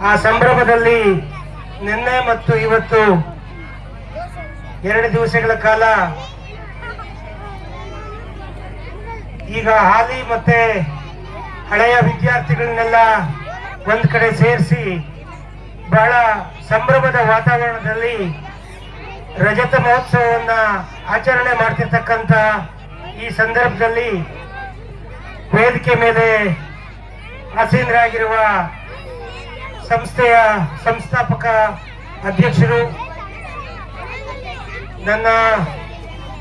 ಆ ಸಂಭ್ರಮದಲ್ಲಿ ನಿನ್ನೆ ಮತ್ತು ಇವತ್ತು ಎರಡು ದಿವಸಗಳ ಕಾಲ ಈಗ ಹಾಲಿ ಮತ್ತೆ ಹಳೆಯ ವಿದ್ಯಾರ್ಥಿಗಳನ್ನೆಲ್ಲ ಒಂದ್ ಕಡೆ ಸೇರಿಸಿ ಬಹಳ ಸಂಭ್ರಮದ ವಾತಾವರಣದಲ್ಲಿ ರಜತ ಮಹೋತ್ಸವವನ್ನ ಆಚರಣೆ ಮಾಡ್ತಿರ್ತಕ್ಕಂಥ ಈ ಸಂದರ್ಭದಲ್ಲಿ ವೇದಿಕೆ ಮೇಲೆ ಆಸೀನರಾಗಿರುವ ಸಂಸ್ಥೆಯ ಸಂಸ್ಥಾಪಕ ಅಧ್ಯಕ್ಷರು, ನನ್ನ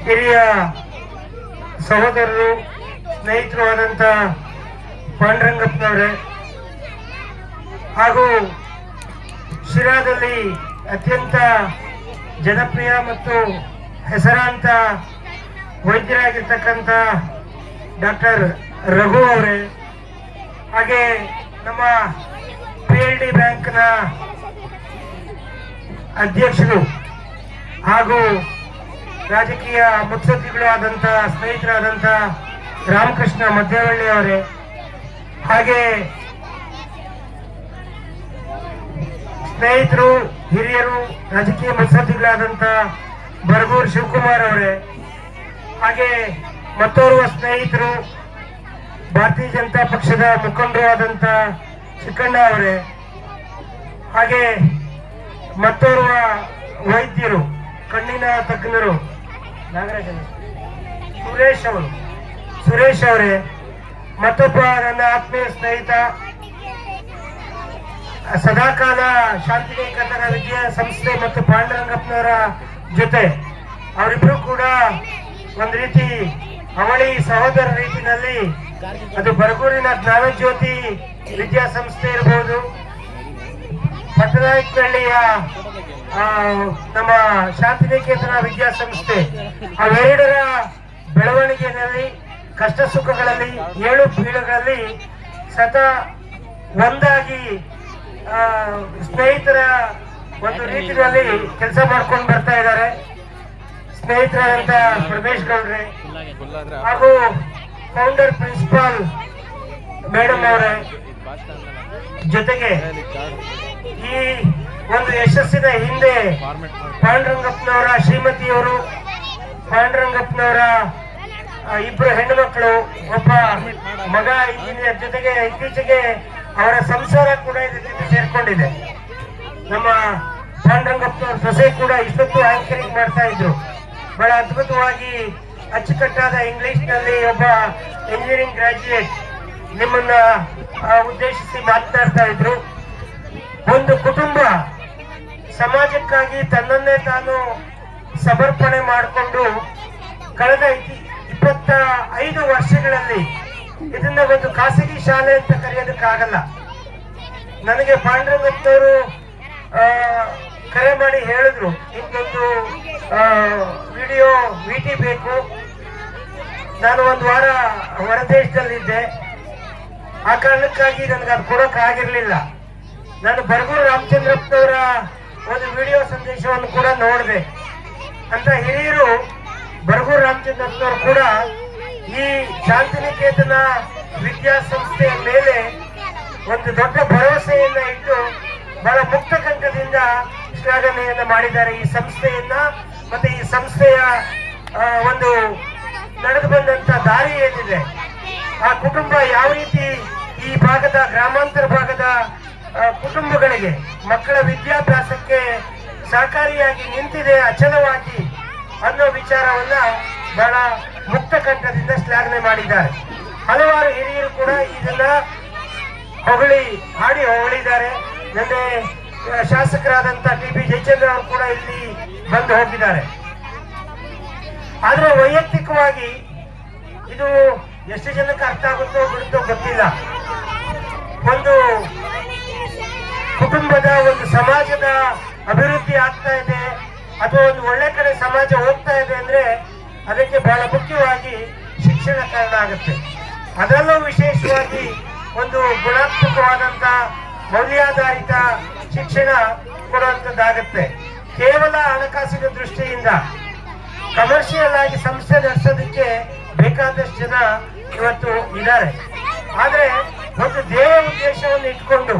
ಹಿರಿಯ ಸಹೋದರರು ಸ್ನೇಹಿತರು ಆದಂಥ ಪಾಂಡುರಂಗಪ್ಪನವರೇ, ಹಾಗೂ ಶಿರಾದಲ್ಲಿ ಅತ್ಯಂತ ಜನಪ್ರಿಯ ಮತ್ತು ಹೆಸರಾಂತ ವೈದ್ಯರಾಗಿರ್ತಕ್ಕಂಥ ಡಾಕ್ಟರ್ ರಘು ಅವರೇ, ಹಾಗೆ ನಮ್ಮ ಎಲ್ ಡಿ ಬ್ಯಾಂಕ್ನ ಅಧ್ಯಕ್ಷರು ಹಾಗೂ ರಾಜಕೀಯ ಮುತ್ಸದ್ದಿಗಳು ಆದಂಥ ಸ್ನೇಹಿತರಾದಂಥ ರಾಮಕೃಷ್ಣ ಅವರೇ, ಹಾಗೆ ಸ್ನೇಹಿತರು, ಹಿರಿಯರು, ರಾಜಕೀಯ ಮುತ್ಸದ್ದಿಗಳಾದಂಥ ಬರಗೂರು ಶಿವಕುಮಾರ್ ಅವರೇ, ಹಾಗೆ ಮತ್ತೋರ್ವ ಸ್ನೇಹಿತರು, ಭಾರತೀಯ ಜನತಾ ಪಕ್ಷದ ಮುಖಂಡರು ಆದಂಥ ಚಿಕ್ಕಣ್ಣ ಅವರೇ ಹಾಗೆ ಮತ್ತೋರ್ವ ವೈದ್ಯರು, ಕಣ್ಣಿನ ತಜ್ಞರು, ನಾಗರಾಜ ಸುರೇಶ್ ಅವರು, ಸುರೇಶ್ ಅವರೇ, ಮತ್ತೊಬ್ಬ ನನ್ನ ಆತ್ಮೀಯ ಸ್ನೇಹಿತ, ಸದಾಕಾಲ ಶಾಂತಿನಿಕೇತನ ವಿದ್ಯಾ ಸಂಸ್ಥೆ ಮತ್ತು ಪಾಂಡುರಂಗಪ್ಪನವರ ಜೊತೆ, ಅವರಿಬ್ರು ಕೂಡ ಒಂದು ರೀತಿ ಅವಳಿ ಸಹೋದರ ರೀತಿನಲ್ಲಿ ಅದು ಬರಗೂರಿನ ಜ್ಞಾನಜ್ಯೋತಿ ವಿದ್ಯಾಸಂಸ್ಥೆ ಇರಬಹುದು ಪಟ್ಟನಾಯಕನಹಳ್ಳಿಯ ಆ, ನಮ್ಮ ಶಾಂತಿನಿಕೇತನ ವಿದ್ಯಾಸಂಸ್ಥೆ ಅವೆರಡರ ಬೆಳವಣಿಗೆಯಲ್ಲಿ ಕಷ್ಟ ಸುಖಗಳಲ್ಲಿ ಏಳು ಬೀಳುಗಳಲ್ಲಿ ಸತ ಒಂದಾಗಿ ಸ್ನೇಹಿತರ ಒಂದು ರೀತಿಯಲ್ಲಿ ಕೆಲಸ ಮಾಡ್ಕೊಂಡು ಬರ್ತಾ ಇದ್ದಾರೆ. ಸ್ನೇಹಿತರಾದಂತ ಪ್ರಮೇಶ್ ಗೌಡ್ರೆ ಹಾಗೂ ಫೌಂಡರ್ ಪ್ರಿನ್ಸಿಪಾಲ್ ಮೇಡಮ್ ಅವರೇ ಜೊತೆಗೆ ಈ ಒಂದು ಯಶಸ್ಸಿನ ಹಿಂದೆ ಪಾಂಡುರಂಗಪ್ಪನವರ ಶ್ರೀಮತಿಯವರು, ಪಾಂಡುರಂಗಪ್ಪನವರ ಇಬ್ಬರು ಹೆಣ್ಣು ಮಕ್ಕಳು ಒಬ್ಬ ಮಗ ಇಂಜಿನಿಯರ್ ಜೊತೆಗೆ ಇತ್ತೀಚೆಗೆ ಅವರ ಸಂಸಾರ ಕೂಡ ಜೊತೆ ಸೇರ್ಕೊಂಡಿದೆ. ನಮ್ಮ ಪಾಂಡುರಂಗಪ್ಪನವ್ರ ಸೊಸೆ ಕೂಡ ಇಷ್ಟೊತ್ತು ಆಂಕರಿಂಗ್ ಮಾಡ್ತಾ ಇದ್ರು. ಬಹಳ ಅದ್ಭುತವಾಗಿ ಅಚ್ಚುಕಟ್ಟಾದ ಇಂಗ್ಲಿಷ್ನಲ್ಲಿ ಒಬ್ಬ ಇಂಜಿನಿಯರಿಂಗ್ ಗ್ರಾಜ್ಯುಯೇಟ್ ನಿಮ್ಮನ್ನ ಉದ್ದೇಶಿಸಿ ಮಾತನಾಡ್ತಾ ಇದ್ರು. ಒಂದು ಕುಟುಂಬ ಸಮಾಜಕ್ಕಾಗಿ ತನ್ನನ್ನೇ ತಾನು ಸಮರ್ಪಣೆ ಮಾಡಿಕೊಂಡು ಕಳೆದ ಇಪ್ಪತ್ತ ಐದು ವರ್ಷಗಳಲ್ಲಿ ಇದನ್ನ ಒಂದು ಖಾಸಗಿ ಶಾಲೆ ಅಂತ ಕರೆಯೋದಕ್ಕಾಗಲ್ಲ. ನನಗೆ ಪಾಂಡ್ರಗುಪ್ತವರು ಆ, ಕರೆ ಮಾಡಿ ಹೇಳಿದ್ರು ಇಂದೊಂದು ವಿಡಿಯೋ ವಿಟಿ ಬೇಕು. ನಾನು ಒಂದು ವಾರ ಹೊರದೇಶದಲ್ಲಿದ್ದೆ. ಆ ಕಾರಣಕ್ಕಾಗಿ ನನಗೆ ಅದು ಕೊಡೋಕ್ಕಾಗಿರಲಿಲ್ಲ. ನಾನು ಬರಗೂರು ರಾಮಚಂದ್ರಪ್ಪನವರ ಒಂದು ವಿಡಿಯೋ ಸಂದೇಶವನ್ನು ಕೂಡ ನೋಡಿದೆ. ಅಂತ ಹಿರಿಯರು ಬರಗೂರು ರಾಮಚಂದ್ರಪ್ಪನವರು ಕೂಡ ಈ ಶಾಂತಿನಿಕೇತನ ವಿದ್ಯಾಸಂಸ್ಥೆಯ ಮೇಲೆ ಒಂದು ದೊಡ್ಡ ಭರವಸೆಯನ್ನ ಇಟ್ಟು ಬಹಳ ಮುಕ್ತ ಕಂಠದಿಂದ ಶ್ಲಾಘನೆಯನ್ನ ಮಾಡಿದ್ದಾರೆ. ಈ ಸಂಸ್ಥೆಯನ್ನ ಮತ್ತೆ ಈ ಸಂಸ್ಥೆಯ ಒಂದು ನಡೆದು ಬಂದಂತ ದಾರಿ ಏನಿದೆ, ಆ ಕುಟುಂಬ ಯಾವ ರೀತಿ ಈ ಭಾಗದ, ಗ್ರಾಮಾಂತರ ಭಾಗದ ಕುಟುಂಬಗಳಿಗೆ ಮಕ್ಕಳ ವಿದ್ಯಾಭ್ಯಾಸಕ್ಕೆ ಸಹಕಾರಿಯಾಗಿ ನಿಂತಿದೆ ಅಚಲವಾಗಿ ಅನ್ನೋ ವಿಚಾರವನ್ನ ಬಹಳ ಮುಕ್ತ ಕಂಠದಿಂದ ಶ್ಲಾಘನೆ ಮಾಡಿದ್ದಾರೆ. ಹಲವಾರು ಹಿರಿಯರು ಕೂಡ ಇದನ್ನ ಹೊಗಳಿ ಹಾಡಿ ಹೊಗಳಿದ್ದಾರೆ. ನಿನ್ನೆ ಶಾಸಕರಾದಂತ ಟಿ ಪಿ ಜಯಚಂದ್ರ ಅವರು ಕೂಡ ಇಲ್ಲಿ ಬಂದು ಹೋಗಿದ್ದಾರೆ. ಆದ್ರೆ ವೈಯಕ್ತಿಕವಾಗಿ ಇದು ಎಷ್ಟು ಜನಕ್ಕೆ ಅರ್ಥ ಆಗುತ್ತೋ ಬಿಡುತ್ತೋ ಗೊತ್ತಿಲ್ಲ. ಒಂದು ಕುಟುಂಬದ ಒಂದು ಸಮಾಜದ ಅಭಿವೃದ್ಧಿ ಆಗ್ತಾ ಇದೆ, ಅಥವಾ ಒಂದು ಒಳ್ಳೆ ಕಡೆ ಸಮಾಜ ಹೋಗ್ತಾ ಇದೆ ಅಂದ್ರೆ ಅದಕ್ಕೆ ಬಹಳ ಮುಖ್ಯವಾಗಿ ಶಿಕ್ಷಣ ಕಾರಣ ಆಗುತ್ತೆ. ಅದರಲ್ಲೂ ವಿಶೇಷವಾಗಿ ಒಂದು ಗುಣಾತ್ಮಕವಾದಂತ ಮೌಲ್ಯಾಧಾರಿತ ಶಿಕ್ಷಣ ಕೊಡುವಂತದ್ದಾಗುತ್ತೆ. ಕೇವಲ ಹಣಕಾಸಿನ ದೃಷ್ಟಿಯಿಂದ ಕಮರ್ಷಿಯಲ್ ಆಗಿ ಸಂಸ್ಥೆ ನಡೆಸೋದಕ್ಕೆ ಬೇಕಾದಷ್ಟು ಜನ ಇವತ್ತು ಇದ್ದಾರೆ. ಆದ್ರೆ ಒಂದು ಧ್ಯೇಯ ಉದ್ದೇಶವನ್ನು ಇಟ್ಕೊಂಡು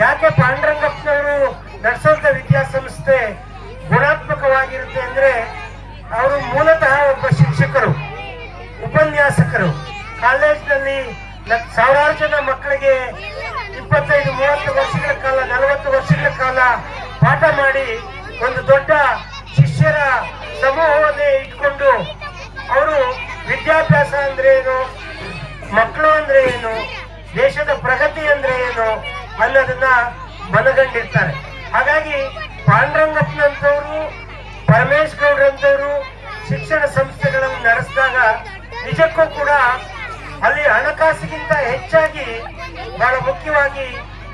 ಯಾಕೆ ಪಾಂಡುರಂಗಪ್ಪನವರು ನಡೆಸುವಂತ ವಿದ್ಯಾಸಂಸ್ಥೆ ಗುಣಾತ್ಮಕವಾಗಿರುತ್ತೆ ಅಂದ್ರೆ ಅವರು ಮೂಲತಃ ಒಬ್ಬ ಶಿಕ್ಷಕರು, ಉಪನ್ಯಾಸಕರು. ಕಾಲೇಜಿನಲ್ಲಿ ಸಾವಿರಾರು ಜನ ಮಕ್ಕಳಿಗೆ ಇಪ್ಪತ್ತೈದು, ಮೂವತ್ತು ವರ್ಷಗಳ ಕಾಲ, ನಲವತ್ತು ವರ್ಷಗಳ ಕಾಲ ಪಾಠ ಮಾಡಿ ಒಂದು ದೊಡ್ಡ ಶಿಷ್ಯರ ಸಮೂಹವನ್ನೇ ಇಟ್ಕೊಂಡು ಅವರು ವಿದ್ಯಾಭ್ಯಾಸ ಅಂದ್ರೆ ಏನು, ಮಕ್ಕಳು ಅಂದ್ರೆ ಏನು, ದೇಶದ ಪ್ರಗತಿ ಅಂದ್ರೆ ಏನು ಅನ್ನೋದನ್ನ ಮನಗಂಡಿರ್ತಾರೆ. ಹಾಗಾಗಿ ಪಾಂಡುರಂಗಪ್ಪನಂತವರು ಪರಮೇಶ್ ಗೌಡ್ರಂತವರು ಶಿಕ್ಷಣ ಸಂಸ್ಥೆಗಳನ್ನು ನಡೆಸಿದಾಗ ನಿಜಕ್ಕೂ ಕೂಡ ಅಲ್ಲಿ ಹಣಕಾಸಿಗಿಂತ ಹೆಚ್ಚಾಗಿ ಬಹಳ ಮುಖ್ಯವಾಗಿ